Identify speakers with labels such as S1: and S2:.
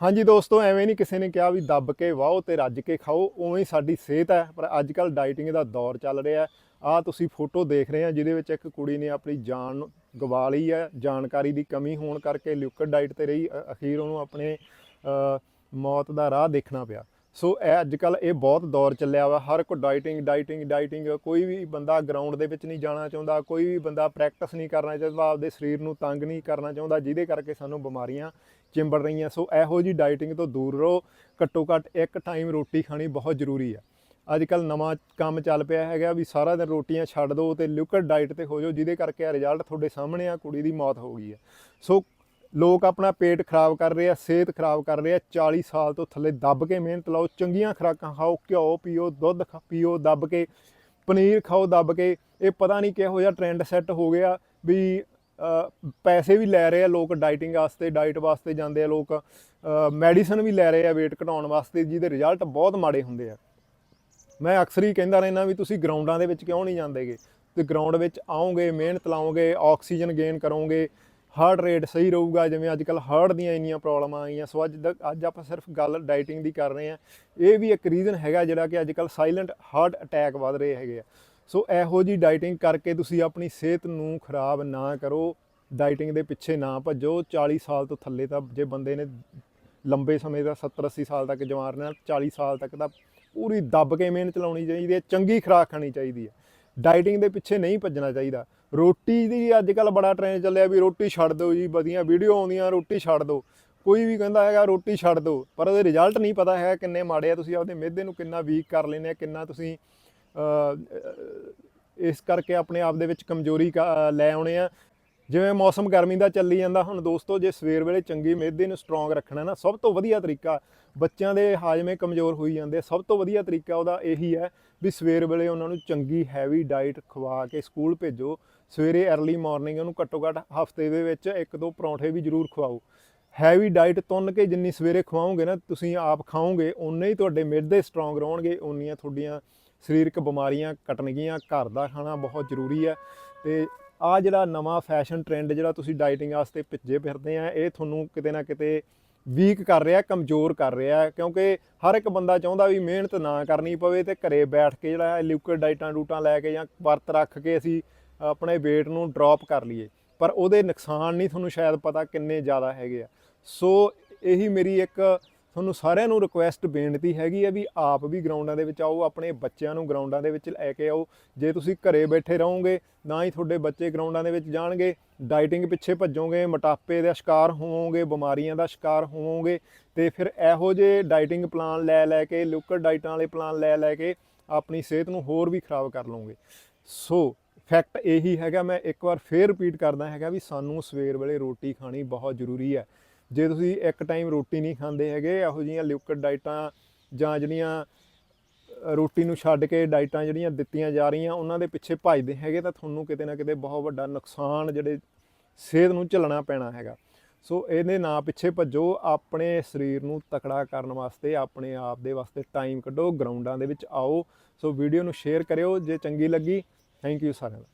S1: ਹਾਂਜੀ ਦੋਸਤੋ, ਐਵੇਂ ਨਹੀਂ ਕਿਸੇ ਨੇ ਕਿਹਾ ਵੀ ਦੱਬ ਕੇ ਵਾਓ ਤੇ ਰੱਜ ਕੇ ਖਾਓ, ਉਵੇਂ ਹੀ ਸਾਡੀ ਸਿਹਤ ਹੈ। ਪਰ ਅੱਜ ਕੱਲ ਡਾਈਟਿੰਗ ਦਾ ਦੌਰ ਚੱਲ ਰਿਹਾ ਆ ਤੁਸੀਂ ਫੋਟੋ ਦੇਖ ਰਹੇ ਆ ਜਿਹਦੇ ਵਿੱਚ ਇੱਕ ਕੁੜੀ ਨੇ ਆਪਣੀ ਜਾਨ ਗਵਾ ਲਈ ਹੈ। ਜਾਣਕਾਰੀ ਦੀ ਕਮੀ ਹੋਣ ਕਰਕੇ ਲਿਕੁਇਡ ਡਾਈਟ ਤੇ ਰਹੀ। ਅਖੀਰ ਉਹਨੂੰ ਆਪਣੇ ਮੌਤ ਦਾ ਰਾਹ ਦੇਖਣਾ ਪਿਆ। ਸੋ ਇਹ ਅੱਜ ਕੱਲ ਇਹ ਬਹੁਤ ਦੌਰ ਚੱਲਿਆ ਵਾ। ਹਰ ਕੋ ਡਾਈਟਿੰਗ ਡਾਈਟਿੰਗ ਡਾਈਟਿੰਗ ਕੋਈ ਵੀ ਬੰਦਾ ਗਰਾਊਂਡ ਦੇ ਵਿੱਚ ਨਹੀਂ ਜਾਣਾ ਚਾਹੁੰਦਾ, ਕੋਈ ਵੀ ਬੰਦਾ ਪ੍ਰੈਕਟਿਸ ਨਹੀਂ ਕਰਨਾ ਚਾਹੁੰਦਾ, ਆਪਦੇ ਸਰੀਰ ਨੂੰ ਤੰਗ ਨਹੀਂ ਕਰਨਾ ਚਾਹੁੰਦਾ, ਜਿਹਦੇ ਕਰਕੇ ਸਾਨੂੰ ਬਿਮਾਰੀਆਂ ਚਿੰਬੜ ਰਹੀਆਂ। ਸੋ ਇਹੋ ਜੀ ਡਾਈਟਿੰਗ ਤੋਂ ਦੂਰ ਰਹੋ। ਘੱਟੋ ਘੱਟ ਇੱਕ ਟਾਈਮ ਰੋਟੀ ਖਾਣੀ ਬਹੁਤ ਜ਼ਰੂਰੀ ਆ। ਅੱਜ ਕੱਲ ਨਵਾਂ ਕੰਮ ਚੱਲ ਪਿਆ ਹੈਗਾ ਵੀ ਸਾਰਾ ਦਿਨ ਰੋਟੀਆਂ ਛੱਡ ਦਿਓ ਤੇ ਲਿਕੁਇਡ ਡਾਈਟ ਤੇ ਹੋ ਜਾਓ, ਜਿਹਦੇ ਕਰਕੇ ਆ ਰਿਜ਼ਲਟ ਤੁਹਾਡੇ ਸਾਹਮਣੇ ਆ, ਕੁੜੀ ਦੀ ਮੌਤ ਹੋ ਗਈ ਹੈ ਸੋ ਲੋਕ ਆਪਣਾ ਪੇਟ ਖਰਾਬ ਕਰ ਰਹੇ ਆ, ਸਿਹਤ ਖਰਾਬ ਕਰ ਰਹੇ ਆ 40 ਸਾਲ ਤੋਂ ਥੱਲੇ ਦੱਬ ਕੇ ਮਿਹਨਤ ਲਾਓ, ਚੰਗੀਆਂ ਖੁਰਾਕਾਂ ਖਾਓ, ਘਿਓ ਪੀਓ, ਦੁੱਧ ਖਾ- ਪੀਓ, ਦੱਬ ਕੇ, ਪਨੀਰ ਖਾਓ, ਦੱਬ ਕੇ, ਇਹ ਪਤਾ ਨਹੀਂ ਕਿਹੋ ਜਿਹਾ ਟ੍ਰੈਂਡ ਸੈੱਟ ਹੋ ਗਿਆ ਵੀ ਪੈਸੇ ਵੀ ਲੈ ਰਹੇ ਆ ਲੋਕ ਡਾਈਟਿੰਗ ਵਾਸਤੇ ਡਾਈਟ ਵਾਸਤੇ ਜਾਂਦੇ ਆ ਲੋਕ ਮੈਡੀਸਨ ਵੀ ਲੈ ਰਹੇ ਆ weight ਘਟਾਉਣ ਵਾਸਤੇ, ਜਿਹਦੇ ਰਿਜ਼ਲਟ ਬਹੁਤ ਮਾੜੇ ਹੁੰਦੇ ਆ। ਮੈਂ ਅਕਸਰ ਹੀ ਕਹਿੰਦਾ ਰਹਿਣਾ ਵੀ ਤੁਸੀਂ ਗਰਾਊਂਡਾਂ ਦੇ ਵਿੱਚ ਕਿਉਂ ਨਹੀਂ ਜਾਂਦੇਗੇ? ਤੇ ਗਰਾਊਂਡ ਵਿੱਚ ਆਓਗੇ, ਮਿਹਨਤ ਲਾਓਗੇ ਆਕਸੀਜਨ ਗੇਨ ਕਰੋਗੇ ਹਾਰਟ ਰੇਟ ਸਹੀ ਰਹੂਗਾ, ਜਿਵੇਂ ਅੱਜ ਕੱਲ ਹਾਰਟ ਦੀਆਂ ਇੰਨੀਆਂ ਪ੍ਰੋਬਲਮਾਂ ਆਈਆਂ ਸੋ ਅੱਜ ਦ- ਅੱਜ ਆਪਾਂ ਸਿਰਫ ਗੱਲ ਡਾਈਟਿੰਗ ਦੀ ਕਰ ਰਹੇ ਹਾਂ। ਇਹ ਵੀ ਇੱਕ ਰੀਜ਼ਨ ਹੈਗਾ ਜਿਹੜਾ ਕਿ ਅੱਜ ਕੱਲ ਸਾਇਲੈਂਟ ਹਾਰਟ ਅਟੈਕ ਵੱਧ ਰਹੇ ਹੈਗੇ ਆ। ਸੋ ਇਹੋ ਜੀ ਡਾਈਟਿੰਗ ਕਰਕੇ ਤੁਸੀਂ ਆਪਣੀ ਸਿਹਤ ਨੂੰ ਖਰਾਬ ਨਾ ਕਰੋ। ਡਾਈਟਿੰਗ ਦੇ ਪਿੱਛੇ ਨਾ ਭੱਜੋ। 40 ਸਾਲ ਤੋਂ ਥੱਲੇ ਤਾਂ ਜੇ ਬੰਦੇ ਨੇ ਲੰਬੇ ਸਮੇਂ ਦਾ 70 80 ਸਾਲ ਤੱਕ ਜਵਾਨ ਰਹਿਣਾ 40 ਸਾਲ ਤੱਕ ਤਾਂ ਪੂਰੀ ਦੱਬ ਕੇ ਮਿਹਨਤ ਲਾਉਣੀ ਚਾਹੀਦੀ ਹੈ, ਚੰਗੀ ਖੁਰਾਕ ਖਾਣੀ ਚਾਹੀਦੀ ਹੈ। ਡਾਈਟਿੰਗ ਦੇ ਪਿੱਛੇ ਨਹੀਂ ਭੱਜਣਾ ਚਾਹੀਦਾ। ਰੋਟੀ ਦੀ ਅੱਜ ਕੱਲ ਬੜਾ ਟ੍ਰੈਂਡ ਚੱਲਿਆ ਵੀ ਰੋਟੀ ਛੱਡ ਦਿਓ ਜੀ, ਵਧੀਆ ਵੀਡੀਓ ਆਉਂਦੀਆਂ, ਰੋਟੀ ਛੱਡ ਦਿਓ। ਕੋਈ ਵੀ ਕਹਿੰਦਾ ਹੈਗਾ ਰੋਟੀ ਛੱਡ ਦਿਓ, ਪਰ ਉਹਦੇ ਰਿਜ਼ਲਟ ਨਹੀਂ ਪਤਾ ਹੈ ਕਿੰਨੇ ਮਾੜੇ ਆ, ਤੁਸੀਂ ਆਪਦੇ ਮਿਹਦੇ ਨੂੰ ਕਿੰਨਾ ਵੀਕ ਕਰ ਲੈਨੇ ਆ, ਕਿੰਨਾ ਤੁਸੀਂ ਇਸ ਕਰਕੇ ਆਪਣੇ ਆਪ ਦੇ ਵਿੱਚ ਕਮਜ਼ੋਰੀ ਕਾ- ਲੈ ਆਉਣੇ ਆ। ਜਿਵੇਂ ਮੌਸਮ ਗਰਮੀ ਦਾ ਚੱਲੀ ਜਾਂਦਾ, ਹੁਣ ਦੋਸਤੋ ਜੇ ਸਵੇਰ ਵੇਲੇ ਚੰਗੀ ਮਿਹਦੇ ਨੂੰ ਸਟਰੋਂਗ ਰੱਖਣਾ ਨਾ, ਸਭ ਤੋਂ ਵਧੀਆ ਤਰੀਕਾ ਬੱਚਿਆਂ ਦੇ ਹਾਜ਼ਮੇ ਕਮਜ਼ੋਰ ਹੋਈ ਜਾਂਦੇ ਸਭ ਤੋਂ ਵਧੀਆ ਤਰੀਕਾ ਉਹਦਾ ਇਹੀ ਹੈ ਵੀ ਸਵੇਰ ਵੇਲੇ ਉਹਨਾਂ ਨੂੰ ਚੰਗੀ ਹੈਵੀ ਡਾਈਟ ਖਵਾ ਕੇ ਸਕੂਲ ਭੇਜੋ, ਸਵੇਰੇ अर्ਲੀ ਮਾਰਨਿੰਗ ਉਹਨੂੰ ਘੱਟੋ ਘੱਟ ਹਫ਼ਤੇ ਦੇ ਵਿੱਚ ਇੱਕ ਦੋ ਪਰੌਂਠੇ ਵੀ ਜ਼ਰੂਰ ਖਵਾਓ। ਹੈਵੀ ਡਾਈਟ ਤੁੰਨ ਕੇ ਜਿੰਨੀ ਸਵੇਰੇ ਖਵਾਓਗੇ ਨਾ, ਤੁਸੀਂ ਆਪ ਖਾਓਗੇ ਉਨੇ ਹੀ ਤੁਹਾਡੇ ਮਿਹਦੇ ਸਟਰੋਂਗ ਰਹਿਣਗੇ ਉਨੀਆਂ ਤੁਹਾਡੀਆਂ ਸਰੀਰਕ ਬਿਮਾਰੀਆਂ ਕੱਟਣਗੀਆਂ ਘਰ ਦਾ ਖਾਣਾ ਬਹੁਤ ਜ਼ਰੂਰੀ ਹੈ ਤੇ ਆ ਜਿਹੜਾ ਨਵਾਂ ਫੈਸ਼ਨ ਟ੍ਰੈਂਡ ਜਿਹੜਾ ਤੁਸੀਂ ਡਾਈਟਿੰਗ ਵਾਸਤੇ ਭਿੱਜੇ ਫਿਰਦੇ ਆ, ਇਹ ਤੁਹਾਨੂੰ ਕਿਤੇ ਨਾ ਕਿਤੇ ਵੀਕ ਕਰ ਰਿਹਾ, ਕਮਜ਼ੋਰ ਕਰ ਰਿਹਾ ਕਿਉਂਕਿ ਹਰ ਇੱਕ ਬੰਦਾ ਚਾਹੁੰਦਾ ਵੀ ਮਿਹਨਤ ਨਾ ਕਰਨੀ ਪਵੇ ਤੇ ਘਰੇ ਬੈਠ ਕੇ ਜਿਹੜਾ ਲਿਕੁਇਡ ਡਾਈਟਾਂ ਡੂਟਾਂ ਲੈ ਕੇ ਜਾਂ ਵਰਤ ਰੱਖ ਕੇ ਅਸੀਂ ਆਪਣੇ weight ਨੂੰ ਡ੍ਰੌਪ ਕਰ ਲਈਏ, ਪਰ ਉਹਦੇ ਨੁਕਸਾਨ ਨਹੀਂ ਤੁਹਾਨੂੰ ਸ਼ਾਇਦ ਪਤਾ ਕਿੰਨੇ ਜ਼ਿਆਦਾ ਹੈਗੇ ਆ। ਸੋ ਇਹੀ ਮੇਰੀ ਇੱਕ ਤੁਹਾਨੂੰ ਸਾਰਿਆਂ ਨੂੰ ਰਿਕੁਐਸਟ ਬੇਨਤੀ ਹੈਗੀ ਹੈ ਵੀ ਆਪ ਵੀ ਗਰਾਊਂਡਾਂ ਦੇ ਵਿੱਚ ਆਓ, ਆਪਣੇ ਬੱਚਿਆਂ ਨੂੰ ਗਰਾਊਂਡਾਂ ਦੇ ਵਿੱਚ ਲੈ ਕੇ ਆਓ। ਜੇ ਤੁਸੀਂ ਘਰੇ ਬੈਠੇ ਰਹੋਗੇ, ਨਾ ਹੀ ਤੁਹਾਡੇ ਬੱਚੇ ਗਰਾਊਂਡਾਂ ਦੇ ਵਿੱਚ ਜਾਣਗੇ ਡਾਈਟਿੰਗ ਪਿੱਛੇ ਭੱਜੋਗੇ, ਮੋਟਾਪੇ ਦਾ ਸ਼ਿਕਾਰ ਹੋਵੋਗੇ, ਬਿਮਾਰੀਆਂ ਦਾ ਸ਼ਿਕਾਰ ਹੋਵੋਗੇ, ਤੇ ਫਿਰ ਇਹੋ ਜਿਹੇ ਡਾਈਟਿੰਗ ਪਲਾਨ ਲੈ ਲੈ ਕੇ ਲਿਕੁਇਡ ਡਾਈਟਾਂ ਵਾਲੇ ਪਲਾਨ ਲੈ ਲੈ ਕੇ ਆਪਣੀ ਸਿਹਤ ਨੂੰ ਹੋਰ ਵੀ ਖਰਾਬ ਕਰ ਲਓਗੇ। ਸੋ ਫੈਕਟ ਇਹੀ ਹੈਗਾ, ਮੈਂ ਇੱਕ ਵਾਰ ਫੇਰ ਰਿਪੀਟ ਕਰਦਾ ਹੈਗਾ ਵੀ ਸਾਨੂੰ ਸਵੇਰ ਵੇਲੇ ਰੋਟੀ ਖਾਣੀ ਬਹੁਤ ਜ਼ਰੂਰੀ ਹੈ। ਜੇ ਤੁਸੀਂ ਇੱਕ ਟਾਈਮ ਰੋਟੀ ਨਹੀਂ ਖਾਂਦੇ ਹੈਗੇ, ਇਹੋ ਜਿਹੀਆਂ ਲਿਕੁਇਡ ਡਾਈਟਾਂ ਜਾਂ ਜਿਹੜੀਆਂ ਰੋਟੀ ਨੂੰ ਛੱਡ ਕੇ ਡਾਈਟਾਂ ਜਿਹੜੀਆਂ ਦਿੱਤੀਆਂ ਜਾ ਰਹੀਆਂ, ਉਹਨਾਂ ਦੇ ਪਿੱਛੇ ਭੱਜਦੇ ਹੈਗੇ, ਤਾਂ ਤੁਹਾਨੂੰ ਕਿਤੇ ਨਾ ਕਿਤੇ ਬਹੁਤ ਵੱਡਾ ਨੁਕਸਾਨ ਜਿਹੜੇ ਸਿਹਤ ਨੂੰ ਝੱਲਣਾ ਪੈਣਾ ਹੈਗਾ। ਸੋ ਇਹਦੇ ਨਾਂ ਪਿੱਛੇ ਭੱਜੋ, ਆਪਣੇ ਸਰੀਰ ਨੂੰ ਤਕੜਾ ਕਰਨ ਵਾਸਤੇ, ਆਪਣੇ ਆਪ ਦੇ ਵਾਸਤੇ ਟਾਈਮ ਕੱਢੋ, ਗਰਾਊਂਡਾਂ ਦੇ ਵਿੱਚ ਆਓ। ਸੋ ਵੀਡੀਓ ਨੂੰ ਸ਼ੇਅਰ ਕਰਿਓ ਜੇ ਚੰਗੀ ਲੱਗੀ। ਥੈਂਕ ਯੂ ਸਾਰਿਆਂ ਦਾ।